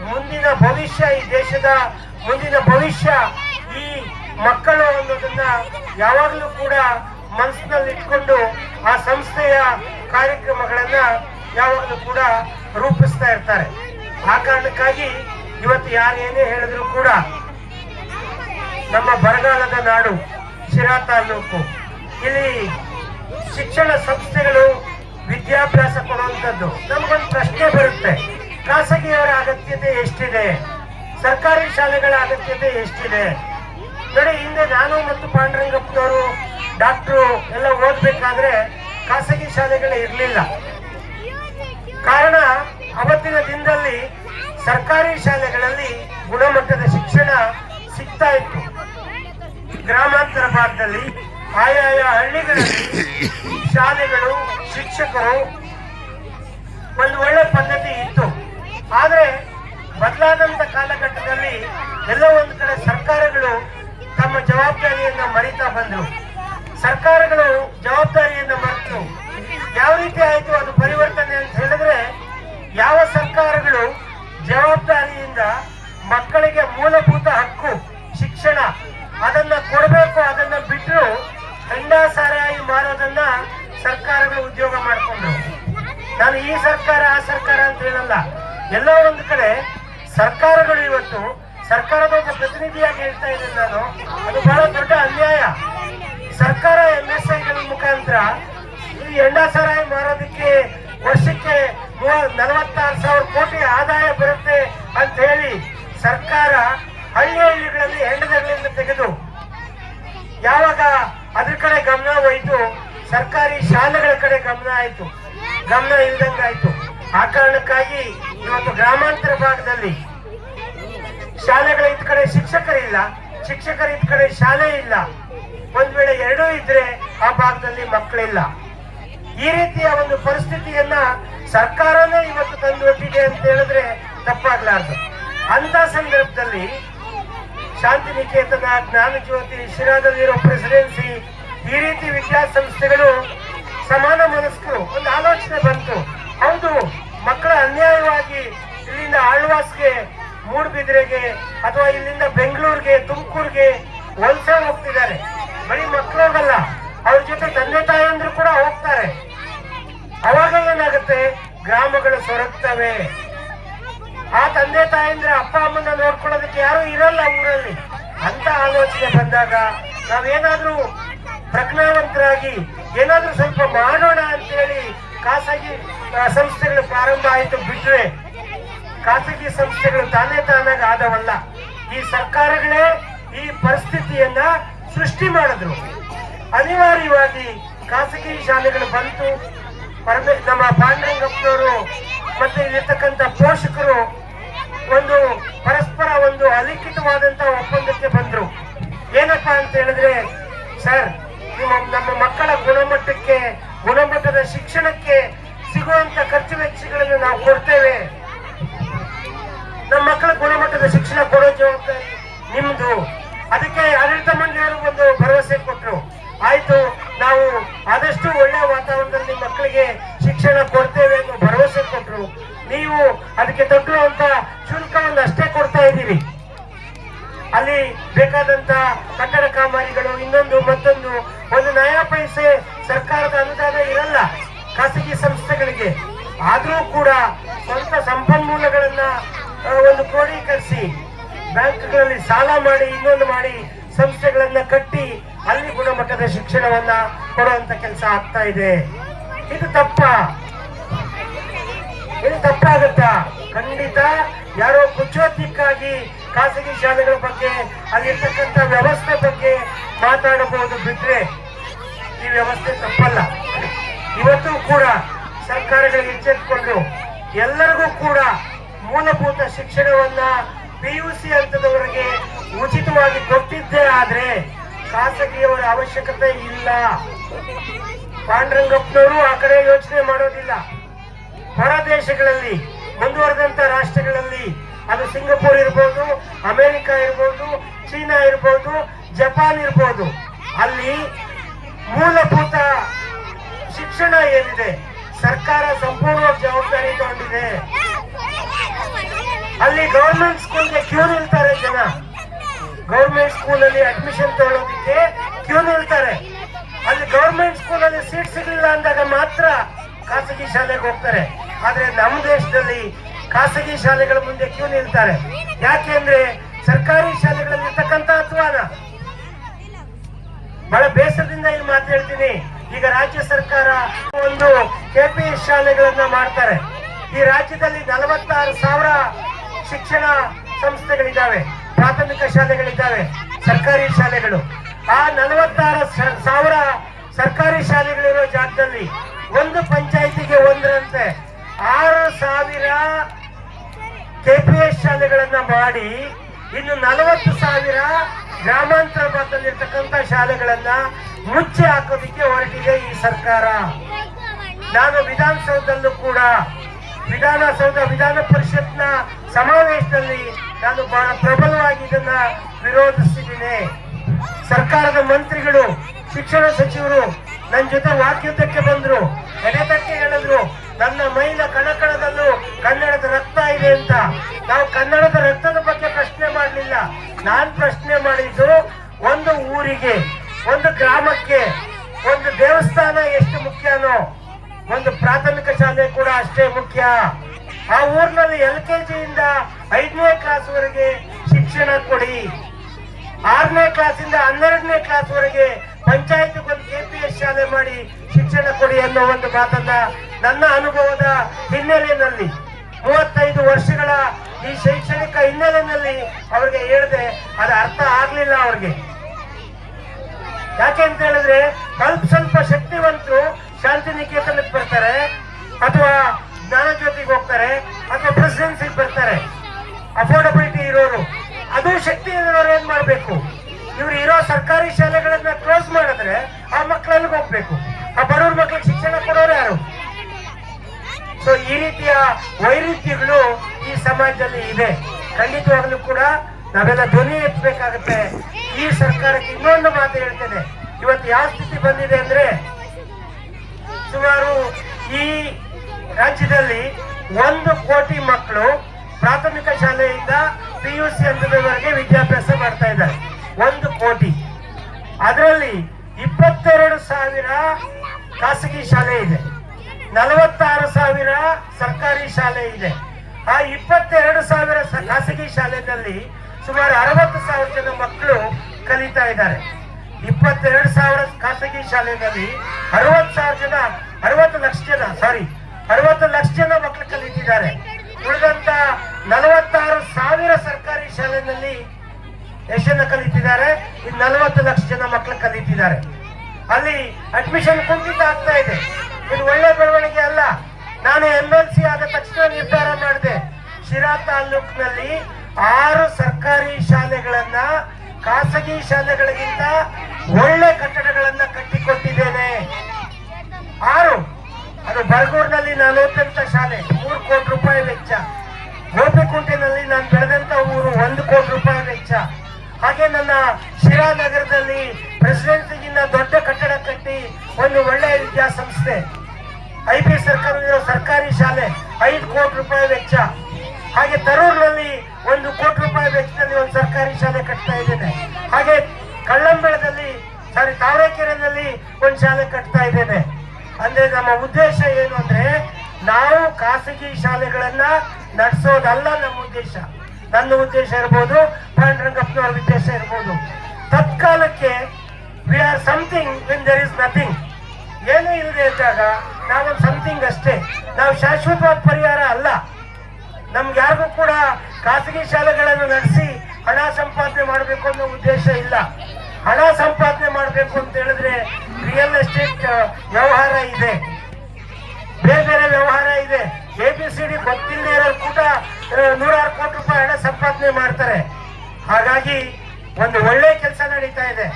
ಮುಂದಿನ ಭವಿಷ್ಯ, ಈ ದೇಶದ ಮುಂದಿನ ಭವಿಷ್ಯ, ಈ ಮಕ್ಕಳು ಅನ್ನೋದನ್ನ ಯಾವಾಗಲೂ ಕೂಡ ಮನಸ್ಸಿನಲ್ಲಿ ಇಟ್ಕೊಂಡು ಆ ಸಂಸ್ಥೆಯ ಕಾರ್ಯಕ್ರಮಗಳನ್ನ ಯಾವಾಗಲೂ ಕೂಡ ರೂಪಿಸ್ತಾ ಇರ್ತಾರೆ. ಆ ಕಾರಣಕ್ಕಾಗಿ ಇವತ್ತು ಏನೇ ಹೇಳಿದ್ರು ಕೂಡ ನಮ್ಮ ಬರಗಾಲದ ನಾಡು ಶಿರಾ ತಾಲೂಕು. ಇಲ್ಲಿ ಶಿಕ್ಷಣ ಸಂಸ್ಥೆಗಳು ವಿದ್ಯಾಭ್ಯಾಸ ಕೊಡುವಂಥದ್ದು. ನಮಗೊಂದು ಪ್ರಶ್ನೆ ಬರುತ್ತೆ. ಖಾಸಗಿಯವರ ಅಗತ್ಯತೆ ಎಷ್ಟಿದೆ? ಸರ್ಕಾರಿ ಶಾಲೆಗಳ ಅಗತ್ಯತೆ ಎಷ್ಟಿದೆ? ನೋಡಿ, ಹಿಂದೆ ನಾನು ಮತ್ತು ಪಾಂಡುರಂಗಪ್ಪನವರು ಡಾಕ್ಟ್ರು ಎಲ್ಲ ಓದ್ಬೇಕಾದ್ರೆ ಖಾಸಗಿ ಶಾಲೆಗಳೇ ಇರಲಿಲ್ಲ. ಕಾರಣ ದಿನದಲ್ಲಿ ಸರ್ಕಾರಿ ಶಾಲೆಗಳಲ್ಲಿ ಗುಣಮಟ್ಟದ ಶಿಕ್ಷಣ ಸಿಗ್ತಾ ಇತ್ತು. ಗ್ರಾಮಾಂತರ ಭಾಗದಲ್ಲಿ ಆಯಾಯ ಹಳ್ಳಿಗಳಲ್ಲಿ ಶಾಲೆಗಳು, ಶಿಕ್ಷಕರು ಒಂದು ಒಳ್ಳೆ ಪದ್ಧತಿ ಇತ್ತು. ಆದ್ರೆ ಬದಲಾದಂತ ಕಾಲಘಟ್ಟದಲ್ಲಿ ಎಲ್ಲ ಒಂದು ಕಡೆ ಸರ್ಕಾರಗಳು ತಮ್ಮ ಜವಾಬ್ದಾರಿಯನ್ನು ಮರಿತಾ ಬಂದರು. ಸರ್ಕಾರಗಳು ಜವಾಬ್ದಾರಿಯನ್ನು ಮರೆತು. ಯಾವ ರೀತಿ ಆಯ್ತು ಅದು ಪರಿವರ್ತನೆ ಅಂತ ಹೇಳಿದ್ರೆ ಯಾವ ಸರ್ಕಾರಗಳು ಜವಾಬ್ದಾರಿಯಿಂದ ಮಕ್ಕಳಿಗೆ ಮೂಲಭೂತ ಹಕ್ಕು, ಶಿಕ್ಷಣ ಅದನ್ನ ಕೊಡಬೇಕು, ಅದನ್ನ ಬಿಟ್ಟರು ಹೆಂಡ ಸಾರಾಯಿ ಮಾರೋದನ್ನ ಸರ್ಕಾರಗಳು ಉದ್ಯೋಗ ಮಾಡಿಕೊಂಡು ನಾನು ಈ ಸರ್ಕಾರ, ಆ ಸರ್ಕಾರ ಅಂತ ಹೇಳಲ್ಲ. ಎಲ್ಲ ಒಂದು ಕಡೆ ಸರ್ಕಾರಗಳು ಇವತ್ತು ಸರ್ಕಾರದ ಒಬ್ಬ ಪ್ರತಿನಿಧಿಯಾಗಿ ಹೇಳ್ತಾ ಇದ್ದೀನಿ ನಾನು. ಅದು ಬಹಳ ದೊಡ್ಡ ಅನ್ಯಾಯ. ಸರ್ಕಾರ ಎಂ ಎಸ್ ಐಗಳ ಮುಖಾಂತರ ಈ ಎಂಡಾಸರಾಯಿ ಸಾರಾಯಿ ಮಾರೋದಕ್ಕೆ ವರ್ಷಕ್ಕೆ ನಲವತ್ತಾರು ಸಾವಿರ ಕೋಟಿ ಆದಾಯ ಬರುತ್ತೆ ಅಂತ ಹೇಳಿ ಸರ್ಕಾರ ಹಳ್ಳಿ ಹಳ್ಳಿಗಳಲ್ಲಿ ಹೆಂಡದಗಳಿಂದ ತೆಗೆದು ಯಾವಾಗ ಅದ್ರ ಕಡೆ ಗಮನ ಹೋಯಿತು, ಸರ್ಕಾರಿ ಶಾಲೆಗಳ ಕಡೆ ಗಮನ ಆಯಿತು, ಗಮನ ಇಲ್ದಂಗಾಯ್ತು ಆ ಕಾರಣಕ್ಕಾಗಿ ಇವತ್ತು ಗ್ರಾಮಾಂತರ ಭಾಗದಲ್ಲಿ ಶಾಲೆಗಳ ಇದ್ ಕಡೆ ಶಿಕ್ಷಕರಿಲ್ಲ, ಶಿಕ್ಷಕರ ಇದ್ ಕಡೆ ಶಾಲೆ ಇಲ್ಲ. ಒಂದ್ ವೇಳೆ ಎರಡೂ ಇದ್ರೆ ಆ ಭಾಗದಲ್ಲಿ ಮಕ್ಕಳಿಲ್ಲ. ಈ ರೀತಿಯ ಒಂದು ಪರಿಸ್ಥಿತಿಯನ್ನ ಸರ್ಕಾರನೇ ಇವತ್ತು ತಂದೊಡ್ಡಿದೆ ಅಂತ ಹೇಳಿದ್ರೆ ತಪ್ಪಾಗ್ಲಾರ್ದು. ಅಂತ ಸಂದರ್ಭದಲ್ಲಿ ಶಾಂತಿ ನಿಕೇತನ ಜ್ಞಾನ ಜ್ಯೋತಿ ಶಿರಾದಲ್ಲಿರೋ ಪ್ರೆಸಿಡೆನ್ಸಿ, ಈ ರೀತಿ ವಿದ್ಯಾಸಂಸ್ಥೆಗಳು ಸಮಾನ ಮನಸ್ಕರು ಒಂದು ಆಲೋಚನೆ ಬಂತು. ಹೌದು, ಮಕ್ಕಳ ಅನ್ಯಾಯವಾಗಿ ಇಲ್ಲಿಂದ ಆಳ್ವಾಸ್ಗೆ, ಮೂಡ್ಬಿದ್ರೆಗೆ, ಅಥವಾ ಇಲ್ಲಿಂದ ಬೆಂಗಳೂರಿಗೆ, ತುಮಕೂರಿಗೆ ವಲಸೆ ಹೋಗ್ತಿದ್ದಾರೆ. ಬರೀ ಮಕ್ಕಳು ಹೋಗಲ್ಲ ಅವ್ರ ಜೊತೆ ತಂದೆ ತಾಯಿಯಂದ್ರು ಕೂಡ ಹೋಗ್ತಾರೆ. ಅವಾಗ ಏನಾಗುತ್ತೆ ಗ್ರಾಮಗಳು ಸೊರಗ್ತವೆ. ಆ ತಂದೆ ತಾಯಂದ್ರ ಅಪ್ಪ ಅಮ್ಮನ ನೋಡ್ಕೊಳ್ಳೋದಕ್ಕೆ ಯಾರು ಇರಲ್ಲ ಊರಲ್ಲಿ. ಅಂತ ಆಲೋಚನೆ ಬಂದಾಗ ನಾವೇನಾದ್ರೂ ಪ್ರಜ್ಞಾವಂತರಾಗಿ ಏನಾದ್ರೂ ಸ್ವಲ್ಪ ಮಾಡೋಣ ಅಂತೇಳಿ ಖಾಸಗಿ ಸಂಸ್ಥೆಗಳು ಪ್ರಾರಂಭ ಆಯಿತು ಬಿಟ್ರೆ ಖಾಸಗಿ ಸಂಸ್ಥೆಗಳು ತಾನೇ ತಾನಾಗ ಆದವಲ್ಲ. ಈ ಸರ್ಕಾರಗಳೇ ಈ ಪರಿಸ್ಥಿತಿಯನ್ನ ಸೃಷ್ಟಿ ಮಾಡಿದ್ರು. ಅನಿವಾರ್ಯವಾಗಿ ಖಾಸಗಿ ಶಾಲೆಗಳು ಬಂತು ಪರಮೇ ನಮ್ಮ ಪಾಂಡುರಂಗಪ್ಪನವರು ಮತ್ತೆ ಇಲ್ಲಿರ್ತಕ್ಕಂಥ ಪೋಷಕರು ಒಂದು ಪರಸ್ಪರ ಒಂದು ಅಲಿಖಿತವಾದಂತ ಒಪ್ಪಂದಕ್ಕೆ ಬಂದರು. ಏನಪ್ಪಾ ಅಂತ ಹೇಳಿದ್ರೆ, ಸರ್, ನಿಮ್ಮ ನಮ್ಮ ಮಕ್ಕಳ ಗುಣಮಟ್ಟಕ್ಕೆ, ಗುಣಮಟ್ಟದ ಶಿಕ್ಷಣಕ್ಕೆ ಸಿಗುವಂತ ಖರ್ಚು ವೆಚ್ಚಗಳನ್ನು ನಾವು ಕೊಡ್ತೇವೆ. ನಮ್ಮ ಮಕ್ಕಳ ಗುಣಮಟ್ಟದ ಶಿಕ್ಷಣ ಕೊಡೋ ಜವಾಬ್ದಾರಿ ನಿಮ್ದು. ಅದಕ್ಕೆ ಆಡಳಿತ ಮಂಡಳಿಯವರು ಒಂದು ಭರವಸೆ ಕೊಟ್ಟರು ಆಯ್ತು, ನಾವು ಆದಷ್ಟು ಒಳ್ಳೆ ವಾತಾವರಣದಲ್ಲಿ ಮಕ್ಕಳಿಗೆ ಶಿಕ್ಷಣ ಕೊಡ್ತೇವೆ ಅನ್ನೋ ಭರವಸೆ ಕೊಟ್ಟರು ನೀವು ಅದಕ್ಕೆ ತಗ್ಗುವಂತ ಶುಲ್ಕವನ್ನು ಅಷ್ಟೇ ಕೊಡ್ತಾ ಇದ್ದೀರಿ. ಅಲ್ಲಿ ಬೇಕಾದಂತ ಕಟ್ಟಡ ಕಾಮಗಾರಿಗಳು, ಇನ್ನೊಂದು, ಮತ್ತೊಂದು, ಒಂದು ನಯಾ ಪೈಸೆ ಸರ್ಕಾರದ ಅನುದಾನ ಇರಲ್ಲ ಖಾಸಗಿ ಸಂಸ್ಥೆಗಳಿಗೆ. ಆದರೂ ಕೂಡ ಸ್ವಂತ ಸಂಪನ್ಮೂಲಗಳನ್ನ ಒಂದು ಕ್ರೋಢೀಕರಿಸಿ ಬ್ಯಾಂಕ್ಗಳಲ್ಲಿ ಸಾಲ ಮಾಡಿ, ಇನ್ನೊಂದು ಮಾಡಿ ಸಂಸ್ಥೆಗಳನ್ನ ಕಟ್ಟಿ ಅಲ್ಲಿ ಗುಣಮಟ್ಟದ ಶಿಕ್ಷಣವನ್ನ ಕೊಡುವಂತ ಕೆಲಸ ಆಗ್ತಾ ಇದೆ. ಇದು ತಪ್ಪ. ಇದು ತಪ್ಪಾಗುತ್ತಾ? ಖಂಡಿತ ಯಾರೋ ಕುಚೋದ್ಯಕ್ಕಾಗಿ ಖಾಸಗಿ ಶಾಲೆಗಳ ಬಗ್ಗೆ, ಅಲ್ಲಿರ್ತಕ್ಕಂಥ ವ್ಯವಸ್ಥೆ ಬಗ್ಗೆ ಮಾತಾಡಬಹುದು ಬಿಟ್ರೆ ಈ ವ್ಯವಸ್ಥೆ ತಪ್ಪಲ್ಲ. ಇವತ್ತು ಕೂಡ ಸರ್ಕಾರಗಳು ಎಚ್ಚೆತ್ಕೊಂಡು ಎಲ್ಲರಿಗೂ ಕೂಡ ಮೂಲಭೂತ ಶಿಕ್ಷಣವನ್ನ ಪಿ ಯು ಸಿ ಹಂತದವರೆಗೆ ಉಚಿತವಾಗಿ ಕೊಟ್ಟಿದ್ದೇ ಆದ್ರೆ ಖಾಸಗಿಯವರ ಅವಶ್ಯಕತೆ ಇಲ್ಲ. ಪಾಂಡುರಂಗಪ್ಪನವರು ಆ ಕಡೆ ಯೋಚನೆ ಮಾಡೋದಿಲ್ಲ. ಹೊರ ದೇಶಗಳಲ್ಲಿ, ಮುಂದುವರೆದಂತ ರಾಷ್ಟ್ರಗಳಲ್ಲಿ, ಅದು ಸಿಂಗಪುರ್ ಇರ್ಬೋದು, ಅಮೆರಿಕ ಇರ್ಬೋದು, ಚೀನಾ ಇರ್ಬೋದು, ಜಪಾನ್ ಇರ್ಬೋದು. ಅಲ್ಲಿ ಮೂಲಭೂತ ಶಿಕ್ಷಣ ಏನಿದೆ? ಸರ್ಕಾರ ಸಂಪೂರ್ಣ ಜವಾಬ್ದಾರಿ ತಗೊಂಡಿದೆ. ಅಲ್ಲಿ ಗವರ್ಮೆಂಟ್ ಸ್ಕೂಲ್ಗೆ ಕ್ಯೂ ನಿಲ್ತಾರೆ ಜನ. ಗವರ್ಮೆಂಟ್ ಸ್ಕೂಲಲ್ಲಿ ಅಡ್ಮಿಷನ್ ತಗೊಳ್ಳೋದಿಕ್ಕೆ ಕ್ಯೂ ನಿಲ್ತಾರೆ. ಅಲ್ಲಿ ಗವರ್ಮೆಂಟ್ ಸ್ಕೂಲಲ್ಲಿ ಸೀಟ್ ಸಿಗಲಿಲ್ಲ ಅಂದಾಗ ಮಾತ್ರ ಖಾಸಗಿ ಶಾಲೆಗೆ ಹೋಗ್ತಾರೆ. ಆದ್ರೆ ನಮ್ಮ ದೇಶದಲ್ಲಿ ಖಾಸಗಿ ಶಾಲೆಗಳ ಮುಂದೆ ಕ್ಯೂ ನಿಲ್ತಾರೆ. ಯಾಕೆಂದ್ರೆ ಸರ್ಕಾರಿ ಶಾಲೆಗಳಲ್ಲಿ ಇರ್ತಕ್ಕಂಥ ಅಧ್ವಾನ. ಬಹಳ ಬೇಸರದಿಂದ ಇಲ್ಲಿ ಮಾತಾಡ್ತೀನಿ ಈಗ ರಾಜ್ಯ ಸರ್ಕಾರ ಒಂದು ಕೆಪಿಎಸ್ ಶಾಲೆಗಳನ್ನ ಮಾಡ್ತಾರೆ. ಈ ರಾಜ್ಯದಲ್ಲಿ ನಲವತ್ತಾರು ಸಾವಿರ ಶಿಕ್ಷಣ ಸಂಸ್ಥೆಗಳಿದ್ದಾವೆ. ಪ್ರಾಥಮಿಕ ಶಾಲೆಗಳಿದ್ದಾವೆ, ಸರ್ಕಾರಿ ಶಾಲೆಗಳು. ಆ ನಲವತ್ತಾರು ಸಾವಿರ ಸರ್ಕಾರಿ ಶಾಲೆಗಳಿರೋ ಜಾಗದಲ್ಲಿ ಒಂದು ಪಂಚಾಯಿತಿಗೆ ಒಂದರಂತೆ ಆರು ಸಾವಿರ ಕೆಪಿಎಸ್ ಶಾಲೆಗಳನ್ನ ಮಾಡಿ ಇನ್ನು ನಲವತ್ತು ಸಾವಿರ ಗ್ರಾಮಾಂತರ ಭಾಗದಲ್ಲಿರ್ತಕ್ಕಂಥ ಶಾಲೆಗಳನ್ನ ಮುಚ್ಚಿ ಹಾಕೋದಿಕ್ಕೆ ಹೊರಟಿದೆ ಈ ಸರ್ಕಾರ. ನಾನು ವಿಧಾನಸೌಧದಲ್ಲೂ ಕೂಡ ವಿಧಾನಸೌಧ ವಿಧಾನ ಪರಿಷತ್ನ ಸಮಾವೇಶದಲ್ಲಿ ನಾನು ಬಹಳ ಪ್ರಬಲವಾಗಿ ಇದನ್ನ ವಿರೋಧಿಸಿದ್ದೀನಿ ಸರ್ಕಾರದ ಮಂತ್ರಿಗಳು, ಶಿಕ್ಷಣ ಸಚಿವರು ನನ್ನ ಜೊತೆ ವಾಕ್ಯುದ್ಧಕ್ಕೆ ಬಂದ್ರು. ಎಡೆತಕ್ಕೆ ಹೇಳಿದ್ರು, ನನ್ನ ಮೈನ ಕಣಕಣದಲ್ಲೂ ಕನ್ನಡದ ರಕ್ತ ಇದೆ ಅಂತ. ನಾವು ಕನ್ನಡದ ರಕ್ತದ ಬಗ್ಗೆ ಪ್ರಶ್ನೆ ಮಾಡಲಿಲ್ಲ. ನಾನ್ ಪ್ರಶ್ನೆ ಮಾಡಿದ್ದು ಒಂದು ಊರಿಗೆ, ಒಂದು ಗ್ರಾಮಕ್ಕೆ, ಒಂದು ದೇವಸ್ಥಾನ ಎಷ್ಟು ಮುಖ್ಯನೋ, ಒಂದು ಪ್ರಾಥಮಿಕ ಶಾಲೆ ಕೂಡ ಅಷ್ಟೇ ಮುಖ್ಯ. ಆ ಊರಿನಲ್ಲಿ ಎಲ್ ಕೆ ಜಿಯಿಂದ ಐದನೇ ಕ್ಲಾಸ್ ವರೆಗೆ ಶಿಕ್ಷಣ ಕೊಡಿ. ಆರನೇ ಕ್ಲಾಸಿಂದ ಹನ್ನೆರಡನೇ ಕ್ಲಾಸ್ ವರೆಗೆ ಪಂಚಾಯತ್ ಪಿ ಕೆಪಿಎಸ್ ಶಾಲೆ ಮಾಡಿ ಶಿಕ್ಷಣ ಕೊಡಿ ಅನ್ನೋ ಒಂದು ಮಾತನ್ನ ನನ್ನ ಅನುಭವದ ಹಿನ್ನೆಲೆಯಲ್ಲಿ ಮೂವತ್ತೈದು ವರ್ಷಗಳ ಈ ಶೈಕ್ಷಣಿಕ ಹಿನ್ನೆಲೆಯಲ್ಲಿ ಅವ್ರಿಗೆ ಹೇಳಿದೆ, ಅದು ಅರ್ಥ ಆಗ್ಲಿಲ್ಲ ಅವ್ರಿಗೆ. ಯಾಕೆ ಅಂತ ಹೇಳಿದ್ರೆ ಸ್ವಲ್ಪ ಸ್ವಲ್ಪ ಶಕ್ತಿವಂತರು ಶಾಂತಿನಿಕೇತನಕ್ಕೆ ಬರ್ತಾರೆ, ಅಥವಾ ಜ್ಞಾನಜ್ಯೋತಿಗೆ ಹೋಗ್ತಾರೆ ಅಥವಾ ಪ್ರೆಸಿಡೆನ್ಸಿಗೆ ಬರ್ತಾರೆ. ಅಫೋರ್ಡಬಿಲಿಟಿ ಇರೋರು. ಅದು ಶಕ್ತಿ ಇರೋರು ಏನ್ ಮಾಡಬೇಕು? ಇವ್ರು ಇರೋ ಸರ್ಕಾರಿ ಶಾಲೆಗಳನ್ನ ಕ್ಲೋಸ್ ಮಾಡಿದ್ರೆ ಆ ಮಕ್ಕಳಲ್ಲಿ ಹೋಗ್ಬೇಕು? ಆ ಬಡವ್ರ ಮಕ್ಕಳಿಗೆ ಶಿಕ್ಷಣ ಕೊಡೋರು ಯಾರು? ಸೊ ಈ ರೀತಿಯ ವೈರುಧ್ಯಗಳು ಈ ಸಮಾಜದಲ್ಲಿ ಇದೆ. ಖಂಡಿತವಾಗ್ಲೂ ಕೂಡ ನಾವೆಲ್ಲ ಧ್ವನಿ ಎತ್ತಬೇಕಾಗತ್ತೆ. ಈ ಸರ್ಕಾರಕ್ಕೆ ಇನ್ನೊಂದು ಮಾತು ಹೇಳ್ತೇನೆ. ಇವತ್ತು ಯಾವ ಸ್ಥಿತಿ ಬಂದಿದೆ ಅಂದ್ರೆ, ಸುಮಾರು ಈ ರಾಜ್ಯದಲ್ಲಿ ಒಂದು ಕೋಟಿ ಮಕ್ಕಳು ಪ್ರಾಥಮಿಕ ಶಾಲೆಯಿಂದ ಪಿ ಯು ಸಿ ಹಂತದವರೆಗೆ ವಿದ್ಯಾಭ್ಯಾಸ ಮಾಡ್ತಾ ಇದ್ದಾರೆ. ಒಂದು ಕೋಟಿ. ಅದರಲ್ಲಿ ಇಪ್ಪತ್ತೆರಡು ಸಾವಿರ ಖಾಸಗಿ ಶಾಲೆ ಇದೆ. ನಲವತ್ತಾರು ಸಾವಿರ ಸರ್ಕಾರಿ ಶಾಲೆ ಇದೆ. ಆ ಇಪ್ಪತ್ತೆರಡು ಸಾವಿರ ಖಾಸಗಿ ಶಾಲೆಯಲ್ಲಿ ಸುಮಾರು ಅರವತ್ತು ಸಾವಿರ ಜನ ಮಕ್ಕಳು ಕಲಿತಾ ಇದ್ದಾರೆ. ಇಪ್ಪತ್ತೆರಡು ಸಾವಿರ ಖಾಸಗಿ ಶಾಲೆಯಲ್ಲಿ ಅರವತ್ತು ಸಾವಿರ ಜನ, ಅರವತ್ತು ಲಕ್ಷ ಜನ ಸಾರಿ ಅರವತ್ತು ಲಕ್ಷ ಜನ ಮಕ್ಕಳು ಕಲಿತಿದ್ದಾರೆ. ಉಳಿದಂತ ನಲವತ್ತಾರು ಸಾವಿರ ಸರ್ಕಾರಿ ಶಾಲೆಯಲ್ಲಿ ಎಷ್ಟು ಜನ ಕಲಿತಿದ್ದಾರೆ. ಈ ನಲವತ್ತು ಲಕ್ಷ ಜನ ಮಕ್ಕಳು ಕಲಿತಿದ್ದಾರೆ. ಅಲ್ಲಿ ಅಡ್ಮಿಷನ್ ಕುಂಠಿತ ಆಗ್ತಾ ಇದೆ. ಇದು ಒಳ್ಳೆ ಬೆಳವಣಿಗೆ ಅಲ್ಲ. ನಾನು ಎಂ ಎಲ್ ಸಿ ಆದ ತಕ್ಷಣ ನಿರ್ಧಾರ ಮಾಡಿದೆ. ಶಿರಾ ತಾಲೂಕಿನಲ್ಲಿ ಆರು ಸರ್ಕಾರಿ ಶಾಲೆಗಳನ್ನ, ಖಾಸಗಿ ಶಾಲೆಗಳಿಗಿಂತ ಒಳ್ಳೆ ಕಟ್ಟಡಗಳನ್ನ ಕಟ್ಟಿಕೊಟ್ಟಿದ್ದೇನೆ. ಆರು. ಅದು ಬರಗೂರಿನಲ್ಲಿ ನಾನು ಓದಿದಂಥ ಶಾಲೆ. ಮೂರು ಕೋಟಿ ರೂಪಾಯಿ ವೆಚ್ಚ. ಗೋಪಿಕುಂಟೆನಲ್ಲಿ ನಾನು ಬೆಳೆದಂಥ ಊರು ಒಂದು ಕೋಟಿ ರೂಪಾಯಿ ವೆಚ್ಚ. ಹಾಗೆ ನನ್ನ ಶಿರಾ ನಗರದಲ್ಲಿ ಪ್ರೆಸಿಡೆನ್ಸಿಗಿನ್ನ ದೊಡ್ಡ ಕಟ್ಟಡ ಕಟ್ಟಿ ಒಂದು ಒಳ್ಳೆಯ ವಿದ್ಯಾಸಂಸ್ಥೆ. ಐ ಪಿ ಸರ್ಕಾರ ಸರ್ಕಾರಿ ಶಾಲೆ, ಐದು ಕೋಟಿ ರೂಪಾಯಿ ವೆಚ್ಚ. ಹಾಗೆ ತರೂರಿನಲ್ಲಿ ಒಂದು ಕೋಟಿ ರೂಪಾಯಿ ವೆಚ್ಚದಲ್ಲಿ ಒಂದು ಸರ್ಕಾರಿ ಶಾಲೆ ಕಟ್ತಾ ಇದ್ದೇನೆ. ಹಾಗೆ ಕಳ್ಳಂಬೆಳದಲ್ಲಿ ಸಾರಿ ತಾವರೆಕೆರೆನಲ್ಲಿ ಒಂದು ಶಾಲೆ ಕಟ್ತಾ ಇದ್ದೇನೆ. ಅಂದ್ರೆ ನಮ್ಮ ಉದ್ದೇಶ ಏನು ಅಂದ್ರೆ ನಾವು ಖಾಸಗಿ ಶಾಲೆಗಳನ್ನ ನಡೆಸೋದಲ್ಲ ನಮ್ಮ ಉದ್ದೇಶ. ನನ್ನ ಉದ್ದೇಶ ಇರ್ಬೋದು, ಪಾಂಡುರಂಗಪ್ಪನವ್ರ ಉದ್ದೇಶ ಇರ್ಬೋದು. ತತ್ಕಾಲಕ್ಕೆ we are something when there is nothing ಏನೂ ಇಲ್ಲದೆ ಇದ್ದಾಗ ನಾವೊಂದು ಸಮಥಿಂಗ್ ಅಷ್ಟೇ. ನಾವು ಶಾಶ್ವತವಾದ ಪರಿಹಾರ ಅಲ್ಲ. ನಮ್ಗೆ ಯಾರಿಗೂ ಕೂಡ ಖಾಸಗಿ ಶಾಲೆಗಳನ್ನು ನಡೆಸಿ ಹಣ ಸಂಪಾದನೆ ಮಾಡಬೇಕು ಅನ್ನೋ ಉದ್ದೇಶ ಇಲ್ಲ. ಹಣ ಸಂಪಾದನೆ ಮಾಡಬೇಕು ಅಂತ ಹೇಳಿದ್ರೆ ರಿಯಲ್ ಎಸ್ಟೇಟ್ ವ್ಯವಹಾರ ಇದೆ. ಬೇರೆ ಬೇರೆ ವ್ಯವಹಾರ ಇದೆ. ಎ ಬಿ ಸಿ ಡಿ ಗೊತ್ತಿಲ್ಲದೆ ಇರೋರು ಕೂಡ ನೂರಾರು ಕೋಟಿ ರೂಪಾಯಿ ಹಣ ಸಂಪಾದನೆ ಮಾಡ್ತಾರೆ. ಹಾಗಾಗಿ ಒಂದು ಒಳ್ಳೆ ಕೆಲಸ ನಡೀತಾ ಇದೆ.